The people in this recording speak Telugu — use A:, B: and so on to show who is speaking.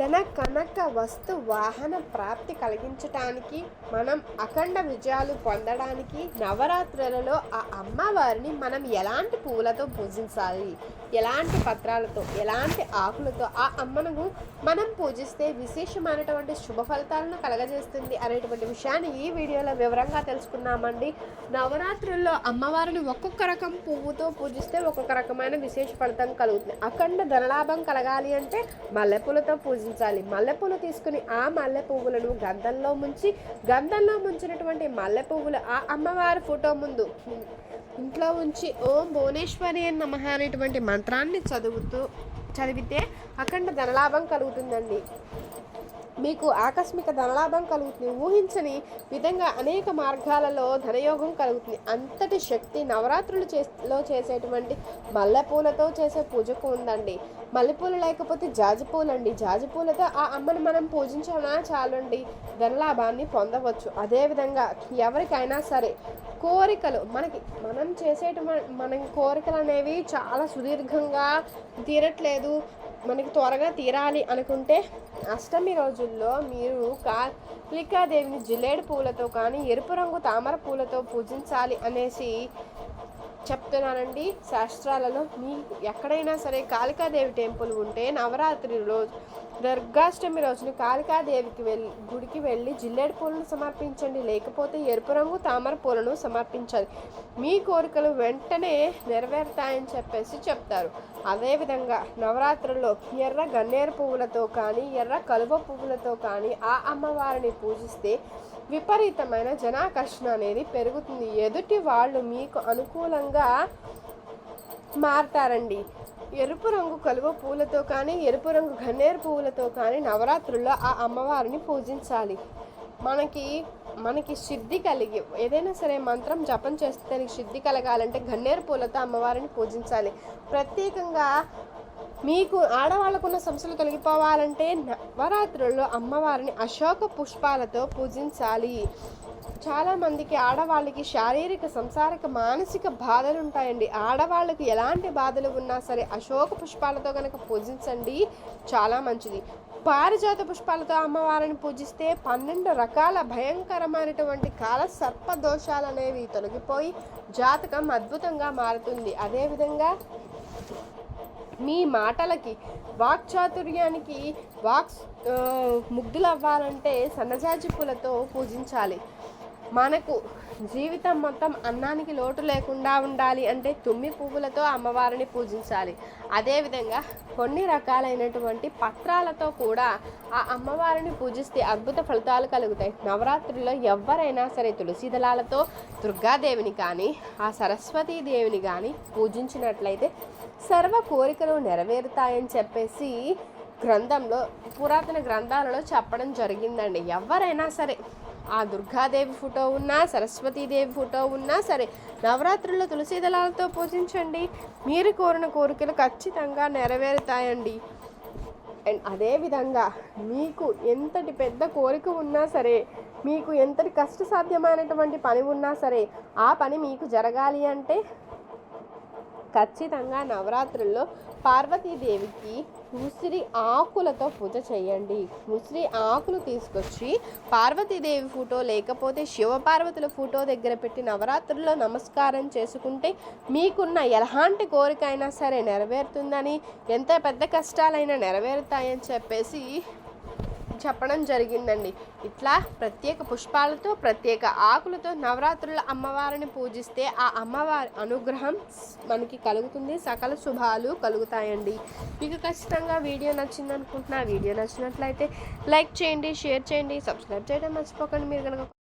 A: ధన కనక వస్తు వాహన ప్రాప్తి కలిగించటానికి మనం అఖండ విజయాలు పొందడానికి నవరాత్రులలో ఆ అమ్మవారిని మనం ఎలాంటి పువ్వులతో పూజించాలి? ఎలాంటి పత్రాలతో ఎలాంటి ఆకులతో ఆ అమ్మను మనం పూజిస్తే విశేషమైనటువంటి శుభ ఫలితాలను కలగజేస్తుంది అనేటువంటి విషయాన్ని ఈ వీడియోలో వివరంగా తెలుసుకున్నామండి. నవరాత్రుల్లో అమ్మవారిని ఒక్కొక్క రకం పువ్వుతో పూజిస్తే ఒక్కొక్క రకమైన విశేష ఫలితం కలుగుతుంది. అఖండ ధనలాభం కలగాలి అంటే మల్లెపూలతో పూజ పూజించాలి మల్లెపూలు తీసుకుని ఆ మల్లె పువ్వులను గంధంలో ముంచి గంధంలో ముంచినటువంటి మల్లె పువ్వులు ఆ అమ్మవారి ఫోటో ముందు ఇంట్లో ఉంచి ఓం భువనేశ్వరి అని నమహ అనేటువంటి మంత్రాన్ని చదువుతూ చదివితే అఖండ ధనలాభం కలుగుతుందండి. మీకు ఆకస్మిక ధనలాభం కలుగుతుంది. ఊహించని విధంగా అనేక మార్గాలలో ధనయోగం కలుగుతుంది. అంతటి శక్తి నవరాత్రులు చేలో చేసేటువంటి మల్లెపూలతో చేసే పూజకు ఉందండి. మల్లెపూలు లేకపోతే జాజిపూలండి జాజిపూలతో ఆ అమ్మను మనం పూజించినా చాలండి. ధనలాభాన్ని పొందవచ్చు. అదేవిధంగా ఎవరికైనా సరే కోరికలు మనకి మనం చేసేటువంటి మన కోరికలు అనేవి చాలా సుదీర్ఘంగా తీరట్లేదు. మనకి త్వరగా తీరాలి అనుకుంటే అష్టమి రోజుల్లో మీరు కాళికాదేవిని జిల్లేడు పూలతో కానీ ఎరుపు రంగు తామర పూలతో పూజించాలి అనేసి చెప్తున్నానండి. శాస్త్రాలలో మీ ఎక్కడైనా సరే కాళికాదేవి టెంపుల్ ఉంటే నవరాత్రి రోజు దుర్గాష్టమి రోజున కాళికాదేవికి వెళ్ళి గుడికి వెళ్ళి జిల్లేడు పూలను సమర్పించండి. లేకపోతే ఎరుపు రంగు తామర పూలను సమర్పించాలి. మీ కోరికలు వెంటనే నెరవేరుతాయని చెప్పేసి చెప్తారు. అదేవిధంగా నవరాత్రుల్లో ఎర్ర గన్నేరు పువ్వులతో కానీ ఎర్ర కలువ పువ్వులతో కానీ ఆ అమ్మవారిని పూజిస్తే విపరీతమైన జనాకర్షణ అనేది పెరుగుతుంది. ఎదుటి వాళ్ళు మీకు అనుకూలంగా మారతారండి. ఎరుపు రంగు కలువ పూలతో కానీ ఎరుపు రంగు గన్నేరు పువ్వులతో కానీ నవరాత్రుల్లో ఆ అమ్మవారిని పూజించాలి. మనకి మనకి సిద్ధి కలిగి ఏదైనా సరే మంత్రం జపం చేస్తే దానికి సిద్ధి కలగాలంటే గన్నేరు పూలతో అమ్మవారిని పూజించాలి. ప్రత్యేకంగా మీకు ఆడవాళ్ళకున్న సమస్యలు తొలగిపోవాలంటే నవరాత్రుల్లో అమ్మవారిని అశోక పుష్పాలతో పూజించాలి. చాలామందికి ఆడవాళ్ళకి శారీరక సంసారిక మానసిక బాధలు ఉంటాయండి. ఆడవాళ్ళకి ఎలాంటి బాధలు ఉన్నా సరే అశోక పుష్పాలతో కనుక పూజించండి చాలా మంచిది. పారిజాత పుష్పాలతో అమ్మవారిని పూజిస్తే పన్నెండు రకాల భయంకరమైనటువంటి కాల సర్ప దోషాలు అనేవి తొలగిపోయి జాతకం అద్భుతంగా మారుతుంది. అదేవిధంగా మీ మాటలకి వాక్చాతుర్యానికి వాక్ ఆ, ముగ్ధులు అవ్వాలంటే సన్నజాజి పూలతో పూజించాలి. మనకు జీవితం మొత్తం అన్నానికి లోటు లేకుండా ఉండాలి అంటే తుమ్మి పువ్వులతో అమ్మవారిని పూజించాలి. అదేవిధంగా కొన్ని రకాలైనటువంటి పత్రాలతో కూడా ఆ అమ్మవారిని పూజిస్తే అద్భుత ఫలితాలు కలుగుతాయి. నవరాత్రుల్లో ఎవరైనా సరే తులసి దళాలతో దుర్గాదేవిని కానీ ఆ సరస్వతీ దేవిని కానీ పూజించినట్లయితే సర్వ కోరికలు నెరవేరుతాయని చెప్పేసి గ్రంథంలో పురాతన గ్రంథాలలో చెప్పడం జరిగిందండి. ఎవరైనా సరే ఆ దుర్గాదేవి ఫోటో ఉన్నా సరస్వతీదేవి ఫోటో ఉన్నా సరే నవరాత్రుల్లో తులసి దళాలతో పూజించండి. మీరు కోరిన కోరికలు ఖచ్చితంగా నెరవేరుతాయండి. అండ్ అదేవిధంగా మీకు ఎంతటి పెద్ద కోరిక ఉన్నా సరే మీకు ఎంతటి కష్టసాధ్యమైనటువంటి పని ఉన్నా సరే ఆ పని మీకు జరగాలి అంటే ఖచ్చితంగా నవరాత్రుల్లో పార్వతీదేవికి ఉసిరి ఆకులతో పూజ చేయండి. ఉసిరి ఆకులు తీసుకొచ్చి పార్వతీదేవి ఫోటో లేకపోతే శివపార్వతుల ఫోటో దగ్గర పెట్టి నవరాత్రుల్లో నమస్కారం చేసుకుంటే మీకున్న ఎలాంటి కోరిక అయినా సరే నెరవేరుతుందని ఎంత పెద్ద కష్టాలైనా నెరవేరుతాయని చెప్పేసి చెప్పడం జరిగిందండి. ఇట్లా ప్రత్యేక పుష్పాలతో ప్రత్యేక ఆకులతో నవరాత్రుల అమ్మవారిని పూజిస్తే ఆ అమ్మవారి అనుగ్రహం మనకి కలుగుతుంది. సకల శుభాలు కలుగుతాయండి. మీకు ఖచ్చితంగా వీడియో నచ్చింది అనుకుంటున్నా వీడియో నచ్చినట్లయితే లైక్ చేయండి షేర్ చేయండి సబ్స్క్రైబ్ చేయడం మర్చిపోకండి. మీరు కనుక